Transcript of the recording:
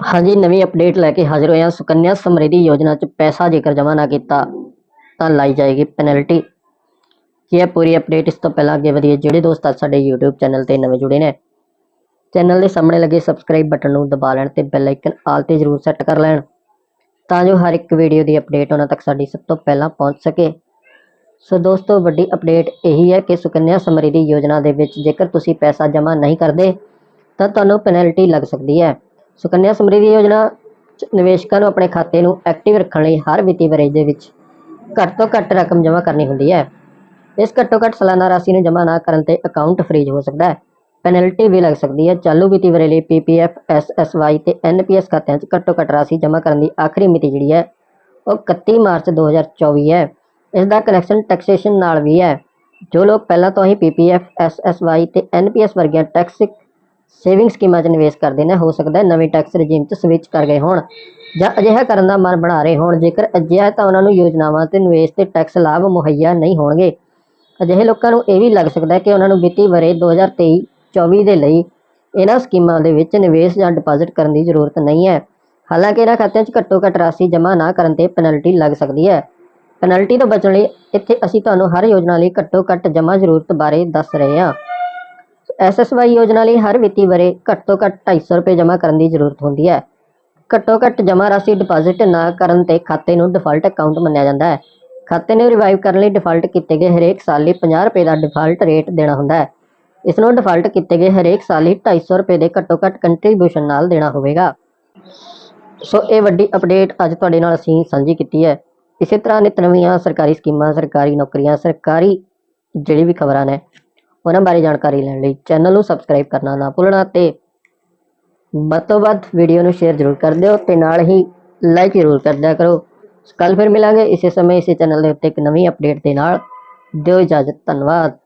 ਹਾਂਜੀ, ਨਵੀਂ ਅਪਡੇਟ ਲੈ ਕੇ ਹਾਜ਼ਰ ਹੋਏ ਹਾਂ ਸੁਕੰਨਿਆ ਸਮਰਿੱਧੀ ਯੋਜਨਾ 'ਚ ਪੈਸਾ ਜੇਕਰ ਜਮ੍ਹਾਂ ਨਾ ਕੀਤਾ, ਤਾਂ ਲਾਈ ਜਾਏਗੀ ਪੈਨਲਟੀ ਕੀ ਹੈ ਪੂਰੀ ਅਪਡੇਟ ਇਸ ਤੋਂ ਪਹਿਲਾਂ ਅੱਗੇ ਵਧੀਏ ਜਿਹੜੇ ਦੋਸਤ ਅੱਜ ਸਾਡੇ YouTube ਚੈਨਲ ਤੇ ਨਵੇਂ ਜੁੜੇ ਨੇ ਚੈਨਲ ਦੇ ਸਾਹਮਣੇ ਲੱਗੇ ਸਬਸਕ੍ਰਾਈਬ ਬਟਨ ਨੂੰ ਦਬਾ ਲੈਣ ਤੇ ਬੈਲ ਆਈਕਨ ਆਲ ਤੇ ਜ਼ਰੂਰ ਸੈੱਟ ਕਰ ਲੈਣ, ਤਾਂ ਜੋ ਹਰ ਇੱਕ ਵੀਡੀਓ ਦੀ ਅਪਡੇਟ ਉਹਨਾਂ ਤੱਕ ਸਾਡੀ ਸਭ ਤੋਂ ਪਹਿਲਾਂ ਪਹੁੰਚ ਸਕੇ। ਸੋ ਦੋਸਤੋ, ਵੱਡੀ ਅਪਡੇਟ ਇਹੀ ਹੈ ਕਿ ਸੁਕੰਨਿਆ ਸਮਰਿੱਧੀ ਯੋਜਨਾ ਦੇ ਵਿੱਚ ਜੇਕਰ ਤੁਸੀਂ ਪੈਸਾ ਜਮ੍ਹਾਂ ਨਹੀਂ ਕਰਦੇ, ਤਾਂ ਤੁਹਾਨੂੰ ਪੈਨਲਟੀ ਲੱਗ ਸਕਦੀ ਹੈ। ਸੁਕੰਨਿਆ ਸਮਰਿੱਧੀ ਯੋਜਨਾ 'ਚ ਨਿਵੇਸ਼ਕਾਂ ਨੂੰ ਆਪਣੇ ਖਾਤੇ ਨੂੰ ਐਕਟਿਵ ਰੱਖਣ ਲਈ ਹਰ ਵਿੱਤੀ ਵਰ੍ਹੇ ਦੇ ਵਿੱਚ ਘੱਟ ਤੋਂ ਘੱਟ ਰਕਮ ਜਮ੍ਹਾਂ ਕਰਨੀ ਹੁੰਦੀ ਹੈ। ਇਸ ਘੱਟੋ ਘੱਟ ਸਾਲਾਨਾ ਰਾਸ਼ੀ ਨੂੰ ਜਮ੍ਹਾਂ ਨਾ ਕਰਨ ਤੇ ਅਕਾਊਂਟ ਫ੍ਰੀਜ਼ ਹੋ ਸਕਦਾ ਹੈ। ਪੈਨਲਟੀ ਵੀ ਲੱਗ ਸਕਦੀ ਹੈ। ਚਾਲੂ ਵਿੱਤੀ ਵਰ੍ਹੇ ਲਈ ਪੀਪੀਐਫ ਐਸਐਸਵਾਈ ਤੇ ਐਨਪੀਐਸ ਖਾਤਿਆਂ 'ਚ ਘੱਟੋ ਘੱਟ ਰਾਸ਼ੀ ਜਮ੍ਹਾਂ ਕਰਨ ਦੀ ਆਖਰੀ ਮਿਤੀ ਜਿਹੜੀ ਹੈ, ਉਹ 31 ਮਾਰਚ 2024 ਹੈ। ਇਸ ਦਾ ਕਨੈਕਸ਼ਨ ਟੈਕਸੇਸ਼ਨ ਨਾਲ ਵੀ ਹੈ। ਜੋ ਲੋਕ ਪਹਿਲਾਂ ਤੋਂ ਹੀ ਪੀਪੀਐਫ ਐਸਐਸਵਾਈ ਤੇ ਐਨਪੀਐਸ ਵਰਗੀਆਂ ਟੈਕਸ ਸੇਵਿੰਗ ਸਕੀਮਾਂ 'ਚ ਨਿਵੇਸ਼ ਕਰਦੇ ਨੇ, ਹੋ ਸਕਦਾ ਹੈ ਨਵੇਂ ਟੈਕਸ ਰਜੀਮ 'ਚ ਸਵਿਚ ਕਰ ਗਏ ਹੋਣ ਜਾਂ ਅਜਿਹਾ ਕਰਨ ਦਾ ਮਨ ਬਣਾ ਰਹੇ ਹੋਣ। ਜੇਕਰ ਅਜਿਹਾ ਹੈ ਤਾਂ ਉਹਨਾਂ ਨੂੰ ਯੋਜਨਾਵਾਂ ਤੇ ਨਿਵੇਸ਼ ਤੇ ਟੈਕਸ ਲਾਭ ਮੁਹੱਈਆ ਨਹੀਂ ਹੋਣਗੇ। ਅਜਿਹੇ ਲੋਕਾਂ ਨੂੰ ਇਹ ਵੀ ਲੱਗ ਸਕਦਾ ਹੈ ਕਿ ਉਹਨਾਂ ਨੂੰ ਵਿੱਤੀ ਵਰ੍ਹੇ 2023-24 ਦੇ ਲਈ ਇਹਨਾਂ ਸਕੀਮਾਂ ਦੇ ਵਿੱਚ ਨਿਵੇਸ਼ ਜਾਂ ਡਿਪਾਜ਼ਿਟ ਕਰਨ ਦੀ ਜ਼ਰੂਰਤ ਨਹੀਂ ਹੈ। ਹਾਲਾਂਕਿ ਇਹਨਾਂ ਖਾਤਿਆਂ 'ਚ ਘੱਟੋ ਘੱਟ ਰਾਸ਼ੀ ਜਮ੍ਹਾਂ ਨਾ ਕਰਨ ਤੇ ਪੈਨਲਟੀ ਲੱਗ ਸਕਦੀ ਹੈ। ਪੈਨਲਟੀ ਤੋਂ ਬਚਣ ਲਈ ਇੱਥੇ ਅਸੀਂ ਤੁਹਾਨੂੰ ਹਰ ਯੋਜਨਾ ਲਈ ਘੱਟੋ ਘੱਟ ਜਮ੍ਹਾਂ ਜ਼ਰੂਰਤ ਬਾਰੇ ਦੱਸ ਰਹੇ ਹਾਂ। ਐਸਐਸਵਾਈ ਯੋਜਨਾ ਲਈ ਹਰ ਵਿੱਤੀ ਵਰ੍ਹੇ ਘੱਟ ਤੋਂ ਘੱਟ 250 ਰੁਪਏ ਜਮ੍ਹਾਂ ਕਰਨ ਦੀ ਜ਼ਰੂਰਤ ਹੁੰਦੀ ਹੈ। ਘੱਟੋ ਘੱਟ ਜਮ੍ਹਾਂ ਰਾਸ਼ੀ ਡਿਪਾਜ਼ਿਟ ਨਾ ਕਰਨ ਤੇ ਖਾਤੇ ਨੂੰ ਡਿਫਾਲਟ ਅਕਾਊਂਟ ਮੰਨਿਆ ਜਾਂਦਾ ਹੈ। ਖਾਤੇ ਨੂੰ ਰਿਵਾਈਵ ਕਰਨ ਲਈ ਡਿਫਾਲਟ ਕੀਤੇ ਗਏ ਹਰੇਕ ਸਾਲ ਲਈ 50 ਰੁਪਏ ਦਾ ਡਿਫਾਲਟ ਰੇਟ ਦੇਣਾ ਹੁੰਦਾ ਹੈ। ਇਸ ਨੂੰ ਡਿਫਾਲਟ ਕੀਤੇ ਗਏ ਹਰੇਕ ਸਾਲ ਲਈ 250 ਰੁਪਏ ਦੇ ਘੱਟੋ ਘੱਟ ਕੰਟਰੀਬਿਊਸ਼ਨ ਨਾਲ ਦੇਣਾ ਹੋਵੇਗਾ। ਸੋ ਇਹ ਵੱਡੀ ਅਪਡੇਟ ਅੱਜ ਤੁਹਾਡੇ ਨਾਲ ਅਸੀਂ ਸਾਂਝੀ ਕੀਤੀ ਹੈ। ਇਸੇ ਤਰ੍ਹਾਂ ਨਿਤ ਨਵੀਆਂ ਸਰਕਾਰੀ ਸਕੀਮਾਂ, ਸਰਕਾਰੀ ਨੌਕਰੀਆਂ, ਸਰਕਾਰੀ ਜਿਹੜੀ ਵੀ ਖਬਰਾਂ ਨੇ ਉਹਨਾਂ ਬਾਰੇ ਜਾਣਕਾਰੀ ਲੈਣ ਲਈ ਚੈਨਲ ਨੂੰ ਸਬਸਕ੍ਰਾਈਬ ਕਰਨਾ ਨਾ ਭੁੱਲਣਾ ਤੇ ਵੱਧ ਤੋਂ ਵੱਧ ਵੀਡੀਓ ਨੂੰ ਸ਼ੇਅਰ ਜ਼ਰੂਰ ਕਰ ਦਿਓ ਤੇ ਨਾਲ ਹੀ ਲਾਈਕ ਜ਼ਰੂਰ ਕਰ ਦਿਆ ਕਰੋ। ਕੱਲ ਫਿਰ ਮਿਲਾਂਗੇ ਇਸੇ ਸਮੇਂ ਇਸੇ ਚੈਨਲ ਦੇ ਉੱਤੇ ਇੱਕ ਨਵੀਂ ਅਪਡੇਟ ਦੇ ਨਾਲ। ਦਿਓ ਇਜਾਜ਼ਤ, ਧੰਨਵਾਦ।